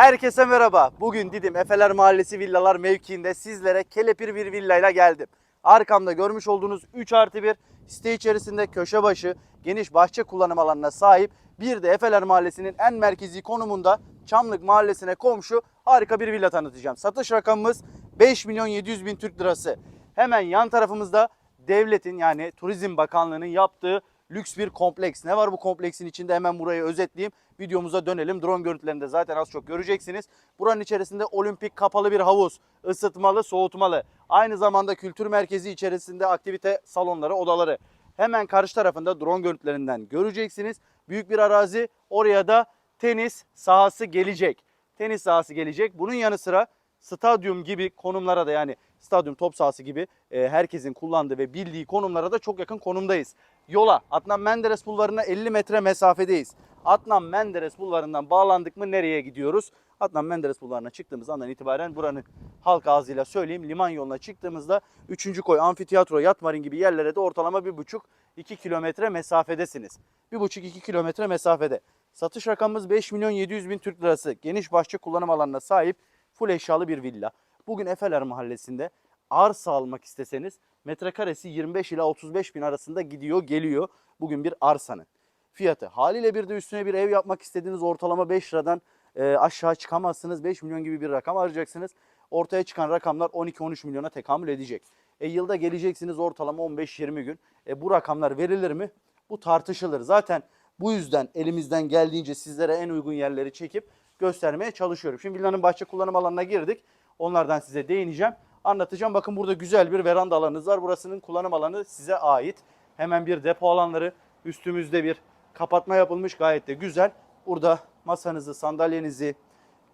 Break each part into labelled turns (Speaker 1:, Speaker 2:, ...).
Speaker 1: Herkese merhaba. Bugün Didim Efeler Mahallesi villalar mevkiinde sizlere kelepir bir villayla geldim. Arkamda görmüş olduğunuz 3 artı 1 site içerisinde köşe başı geniş bahçe kullanım alanına sahip bir de Efeler Mahallesi'nin en merkezi konumunda Çamlık Mahallesi'ne komşu harika bir villa tanıtacağım. Satış rakamımız 5 milyon 700 bin Türk lirası. Hemen yan tarafımızda devletin yani Turizm Bakanlığı'nın yaptığı lüks bir kompleks. Ne var bu kompleksin içinde hemen burayı özetleyeyim. Videomuza dönelim. Drone görüntülerinde zaten az çok göreceksiniz. Buranın içerisinde olimpik kapalı bir havuz, ısıtmalı, soğutmalı. Aynı zamanda kültür merkezi içerisinde aktivite salonları, odaları. Hemen karşı tarafında drone görüntülerinden göreceksiniz. Büyük bir arazi. Oraya da tenis sahası gelecek. Tenis sahası gelecek. Bunun yanı sıra stadyum gibi konumlara da yani stadyum top sahası gibi e, herkesin kullandığı ve bildiği konumlara da çok yakın konumdayız. Yola Adnan Menderes Bulvarı'na 50 metre mesafedeyiz. Adnan Menderes Bulvarı'ndan bağlandık mı nereye gidiyoruz? Adnan Menderes Bulvarı'na çıktığımız andan itibaren buranın halk ağzıyla söyleyeyim liman yoluna çıktığımızda 3. koy, amfiteyatro, yatmarin gibi yerlere de ortalama 1,5-2 kilometre mesafedesiniz. 1,5-2 kilometre mesafede. Satış rakamımız 5 milyon 700 bin Türk lirası. Geniş bahçe kullanım alanına sahip full eşyalı bir villa. Bugün Efeler Mahallesi'nde arsa almak isteseniz metrekaresi 25 ila 35 bin arasında gidiyor geliyor bugün bir arsanın fiyatı. Haliyle bir de üstüne bir ev yapmak istediğiniz ortalama 5 liradan e, aşağı çıkamazsınız. 5 milyon gibi bir rakam arayacaksınız. Ortaya çıkan rakamlar 12-13 milyona tekamül edecek. E, yılda geleceksiniz ortalama 15-20 gün. E, bu rakamlar verilir mi? Bu tartışılır. Zaten bu yüzden elimizden geldiğince sizlere en uygun yerleri çekip göstermeye çalışıyorum. Şimdi villanın bahçe kullanım alanına girdik. Onlardan size değineceğim. Anlatacağım. Bakın burada güzel bir veranda alanınız var. Burasının kullanım alanı size ait. Hemen bir depo alanları. Üstümüzde bir kapatma yapılmış. Gayet de güzel. Burada masanızı, sandalyenizi,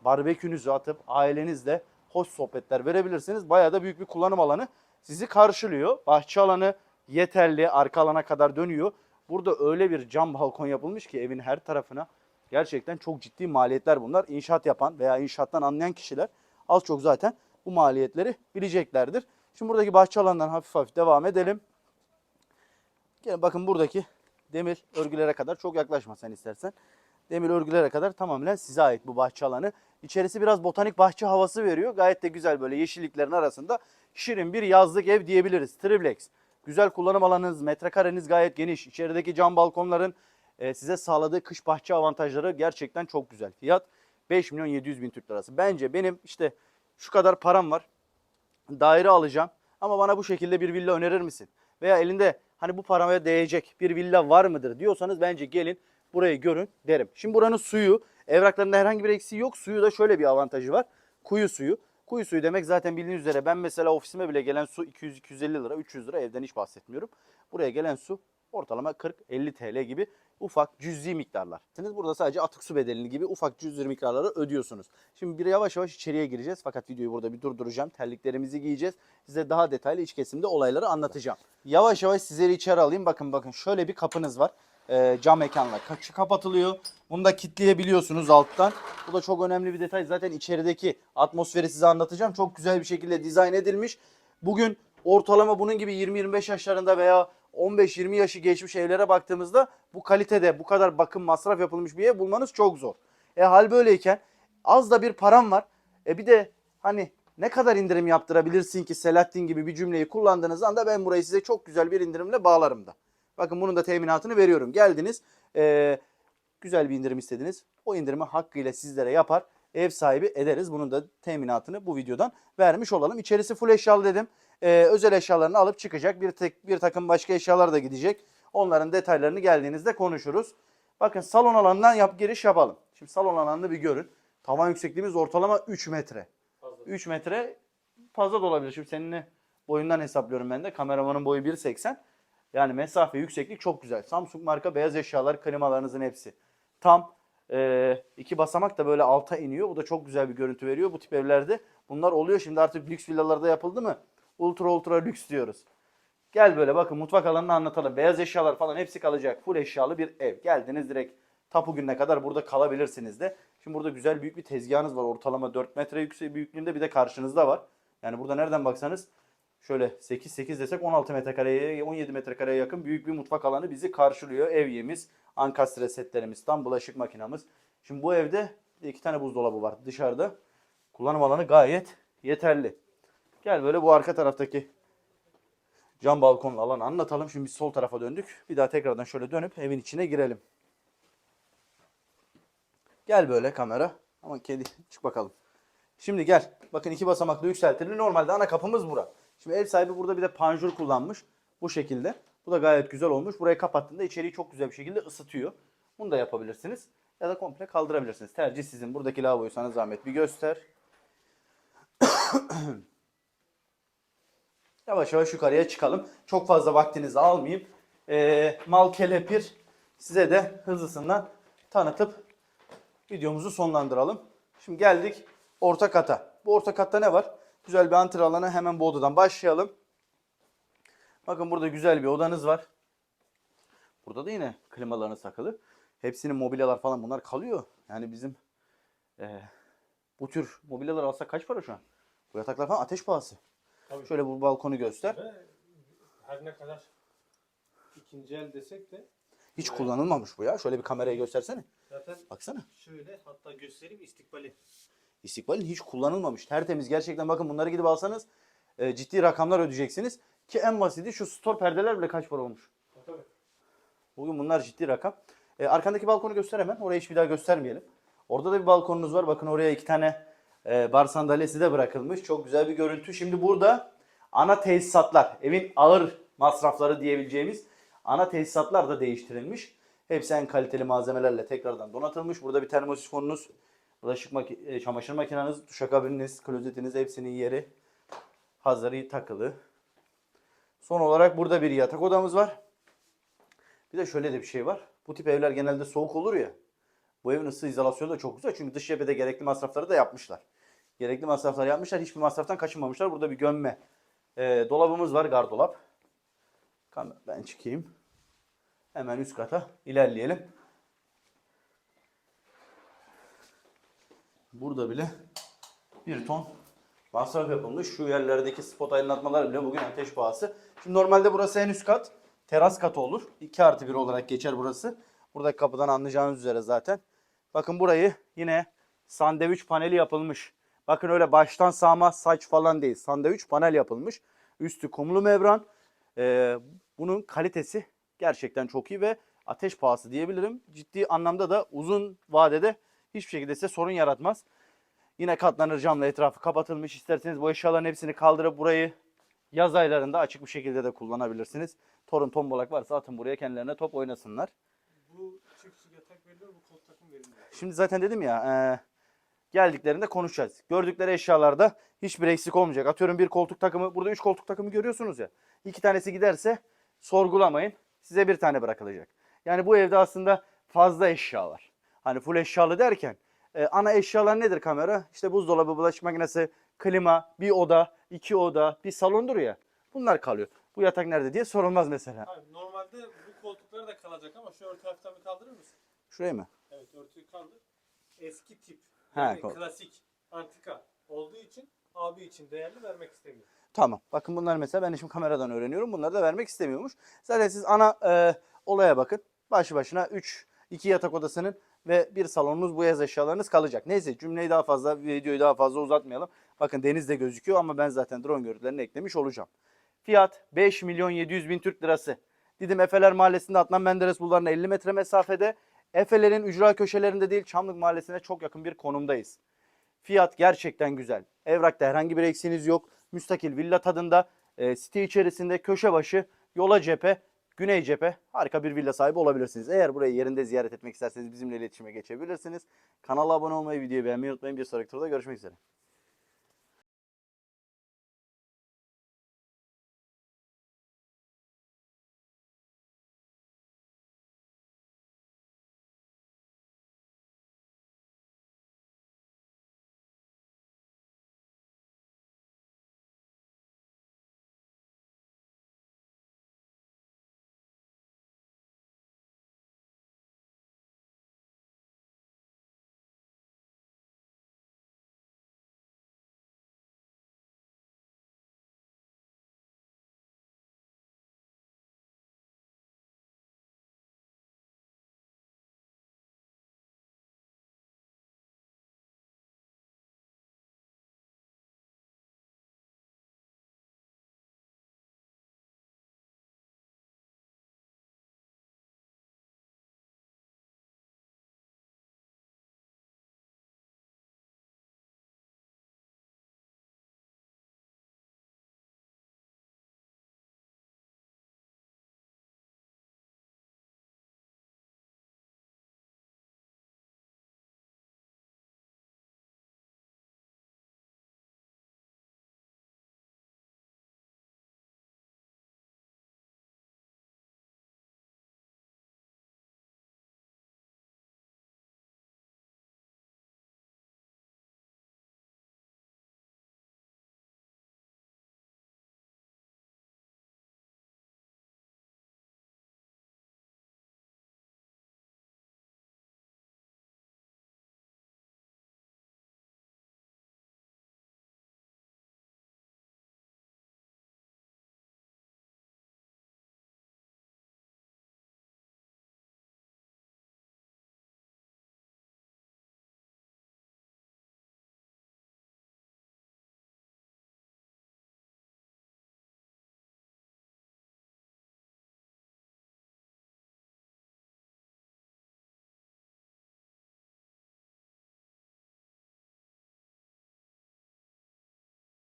Speaker 1: barbekünüzü atıp ailenizle hoş sohbetler verebilirsiniz. Bayağı da büyük bir kullanım alanı sizi karşılıyor. Bahçe alanı yeterli. Arka alana kadar dönüyor. Burada öyle bir cam balkon yapılmış ki evin her tarafına gerçekten çok ciddi maliyetler bunlar. İnşaat yapan veya inşaattan anlayan kişiler az çok zaten bu maliyetleri bileceklerdir. Şimdi buradaki bahçe alanından hafif hafif devam edelim. Gelin bakın buradaki demir örgülere kadar çok yaklaşma sen istersen. Demir örgülere kadar tamamen size ait bu bahçe alanı. İçerisi biraz botanik bahçe havası veriyor. Gayet de güzel böyle yeşilliklerin arasında şirin bir yazlık ev diyebiliriz. Triplex. Güzel kullanım alanınız, metrekareniz gayet geniş. İçerideki cam balkonların e, size sağladığı kış bahçe avantajları gerçekten çok güzel. Fiyat 5 milyon 700 bin Türk lirası. Bence benim işte şu kadar param var. Daire alacağım ama bana bu şekilde bir villa önerir misin? Veya elinde hani bu paraya değecek bir villa var mıdır diyorsanız bence gelin burayı görün derim. Şimdi buranın suyu evraklarında herhangi bir eksiği yok. Suyu da şöyle bir avantajı var. Kuyu suyu. Kuyu suyu demek zaten bildiğiniz üzere ben mesela ofisime bile gelen su 200-250 lira, 300 lira evden hiç bahsetmiyorum. Buraya gelen su ortalama 40-50 TL gibi ufak cüzi miktarlar. Siz burada sadece atık su bedelini gibi ufak cüzi miktarları ödüyorsunuz. Şimdi bir yavaş yavaş içeriye gireceğiz fakat videoyu burada bir durduracağım. Terliklerimizi giyeceğiz. Size daha detaylı iç kesimde olayları anlatacağım. Yavaş yavaş sizleri içeri alayım. Bakın bakın şöyle bir kapınız var. Ee, cam mekanla kaçı kapatılıyor. Bunu da kilitleyebiliyorsunuz alttan. Bu da çok önemli bir detay. Zaten içerideki atmosferi size anlatacağım. Çok güzel bir şekilde dizayn edilmiş. Bugün ortalama bunun gibi 20-25 yaşlarında veya 15-20 yaşı geçmiş evlere baktığımızda bu kalitede bu kadar bakım masraf yapılmış bir ev bulmanız çok zor. E hal böyleyken az da bir param var. E bir de hani ne kadar indirim yaptırabilirsin ki Selahattin gibi bir cümleyi kullandığınız anda ben burayı size çok güzel bir indirimle bağlarım da. Bakın bunun da teminatını veriyorum. Geldiniz e, güzel bir indirim istediniz. O indirimi hakkıyla sizlere yapar. Ev sahibi ederiz. Bunun da teminatını bu videodan vermiş olalım. İçerisi full eşyalı dedim. E, özel eşyalarını alıp çıkacak. Bir, tek, bir takım başka eşyalar da gidecek. Onların detaylarını geldiğinizde konuşuruz. Bakın salon alanından yap, giriş yapalım. Şimdi salon alanını bir görün. Tavan yüksekliğimiz ortalama 3 metre. 3 metre fazla da olabilir. Şimdi seninle boyundan hesaplıyorum ben de. Kameramanın boyu 1.80. Yani mesafe, yükseklik çok güzel. Samsung marka beyaz eşyalar, klimalarınızın hepsi. Tam e, iki basamak da böyle alta iniyor. Bu da çok güzel bir görüntü veriyor bu tip evlerde. Bunlar oluyor şimdi artık lüks villalarda yapıldı mı? Ultra ultra lüks diyoruz. Gel böyle bakın mutfak alanını anlatalım. Beyaz eşyalar falan hepsi kalacak. Full eşyalı bir ev. Geldiniz direkt tapu gününe kadar burada kalabilirsiniz de. Şimdi burada güzel büyük bir tezgahınız var. Ortalama 4 metre yüksek büyüklüğünde bir de karşınızda var. Yani burada nereden baksanız şöyle 8-8 desek 16 metrekareye 17 metrekareye yakın büyük bir mutfak alanı bizi karşılıyor. Evyemiz, ankastre setlerimiz, tam bulaşık makinamız. Şimdi bu evde iki tane buzdolabı var dışarıda. Kullanım alanı gayet yeterli. Gel böyle bu arka taraftaki cam balkonlu alanı anlatalım. Şimdi biz sol tarafa döndük. Bir daha tekrardan şöyle dönüp evin içine girelim. Gel böyle kamera. Aman kedi çık bakalım. Şimdi gel. Bakın iki basamaklı yükseltili. Normalde ana kapımız bura. Şimdi ev sahibi burada bir de panjur kullanmış. Bu şekilde. Bu da gayet güzel olmuş. Burayı kapattığında içeriği çok güzel bir şekilde ısıtıyor. Bunu da yapabilirsiniz. Ya da komple kaldırabilirsiniz. Tercih sizin. Buradaki lavaboyu sana zahmet bir göster. Yavaş yavaş yukarıya çıkalım. Çok fazla vaktinizi almayayım. Ee, mal kelepir size de hızlısından tanıtıp videomuzu sonlandıralım. Şimdi geldik orta kata. Bu orta katta ne var? Güzel bir antre alanı. Hemen bu odadan başlayalım. Bakın burada güzel bir odanız var. Burada da yine klimalarınız takılı. Hepsinin mobilyalar falan bunlar kalıyor. Yani bizim eee, bu tür mobilyalar alsak kaç para şu an? Bu yataklar falan ateş pahası.
Speaker 2: Tabii.
Speaker 1: Şöyle bu balkonu göster.
Speaker 2: Ve her ne kadar ikinci el desek de
Speaker 1: Hiç kullanılmamış bu ya. Şöyle bir kameraya göstersene.
Speaker 2: zaten
Speaker 1: Baksana.
Speaker 2: şöyle hatta göstereyim istikbali.
Speaker 1: İstikbalin hiç kullanılmamış. Tertemiz. Gerçekten bakın bunları gidip alsanız e, ciddi rakamlar ödeyeceksiniz. Ki en basiti şu store perdeler bile kaç para olmuş.
Speaker 2: Tabii.
Speaker 1: Bugün bunlar ciddi rakam. E, arkandaki balkonu göster hemen. Orayı hiç bir daha göstermeyelim. Orada da bir balkonunuz var. Bakın oraya iki tane e, bar sandalyesi de bırakılmış. Çok güzel bir görüntü. Şimdi burada ana tesisatlar, evin ağır masrafları diyebileceğimiz ana tesisatlar da değiştirilmiş. Hepsi en kaliteli malzemelerle tekrardan donatılmış. Burada bir termosifonunuz, bulaşık maki- e, çamaşır makineniz, duşakabininiz, klozetiniz hepsinin yeri hazırı takılı. Son olarak burada bir yatak odamız var. Bir de şöyle de bir şey var. Bu tip evler genelde soğuk olur ya. Bu evin ısı izolasyonu da çok güzel. Çünkü dış cephede gerekli masrafları da yapmışlar. Gerekli masraflar yapmışlar. Hiçbir masraftan kaçınmamışlar. Burada bir gömme e, dolabımız var. Gardolap. Ben çıkayım. Hemen üst kata ilerleyelim. Burada bile bir ton masraf yapılmış. Şu yerlerdeki spot aydınlatmalar bile bugün ateş pahası. Şimdi normalde burası en üst kat. Teras katı olur. 2 artı 1 olarak geçer burası. Buradaki kapıdan anlayacağınız üzere zaten. Bakın burayı yine sandviç paneli yapılmış. Bakın öyle baştan sağma saç falan değil. Sandviç panel yapılmış. Üstü kumlu membran. Ee, bunun kalitesi gerçekten çok iyi ve ateş pahası diyebilirim. Ciddi anlamda da uzun vadede hiçbir şekilde size sorun yaratmaz. Yine katlanır camla etrafı kapatılmış. İsterseniz bu eşyaların hepsini kaldırıp burayı yaz aylarında açık bir şekilde de kullanabilirsiniz. Torun tombalak varsa atın buraya kendilerine top oynasınlar.
Speaker 2: Bu çift yatak veriliyor, bu kol takım veriliyor.
Speaker 1: Şimdi zaten dedim ya e, geldiklerinde konuşacağız. Gördükleri eşyalarda hiçbir eksik olmayacak. Atıyorum bir koltuk takımı burada üç koltuk takımı görüyorsunuz ya. İki tanesi giderse sorgulamayın. Size bir tane bırakılacak. Yani bu evde aslında fazla eşya var. Hani full eşyalı derken e, ana eşyalar nedir kamera? İşte buzdolabı, bulaşık makinesi, klima, bir oda, iki oda, bir salondur ya. Bunlar kalıyor. Bu yatak nerede diye sorulmaz mesela.
Speaker 2: Abi normalde bu koltuklar da kalacak ama şu örtü hafiften bir kaldırır mısın?
Speaker 1: Şuraya mı?
Speaker 2: Evet örtüyü kaldır. Eski tip.
Speaker 1: Ha,
Speaker 2: Yani
Speaker 1: kol-
Speaker 2: klasik, antika olduğu için abi için değerli vermek istemiyor.
Speaker 1: Tamam. Bakın bunlar mesela ben de şimdi kameradan öğreniyorum. Bunları da vermek istemiyormuş. Zaten siz ana e, olaya bakın. Başlı başına 3, 2 yatak odasının ve bir salonunuz bu yaz eşyalarınız kalacak. Neyse cümleyi daha fazla, videoyu daha fazla uzatmayalım. Bakın deniz de gözüküyor ama ben zaten drone görüntülerini eklemiş olacağım. Fiyat 5 milyon 700 bin Türk lirası. Didim Efeler Mahallesi'nde Adnan Menderes Bulvarı'na 50 metre mesafede. Efelerin ücra köşelerinde değil Çamlık Mahallesi'ne çok yakın bir konumdayız. Fiyat gerçekten güzel. Evrakta herhangi bir eksiğiniz yok. Müstakil villa tadında, e, site içerisinde köşe başı, yola cephe, güney cephe harika bir villa sahibi olabilirsiniz. Eğer burayı yerinde ziyaret etmek isterseniz bizimle iletişime geçebilirsiniz. Kanala abone olmayı, videoyu beğenmeyi unutmayın. Bir sonraki turda görüşmek üzere.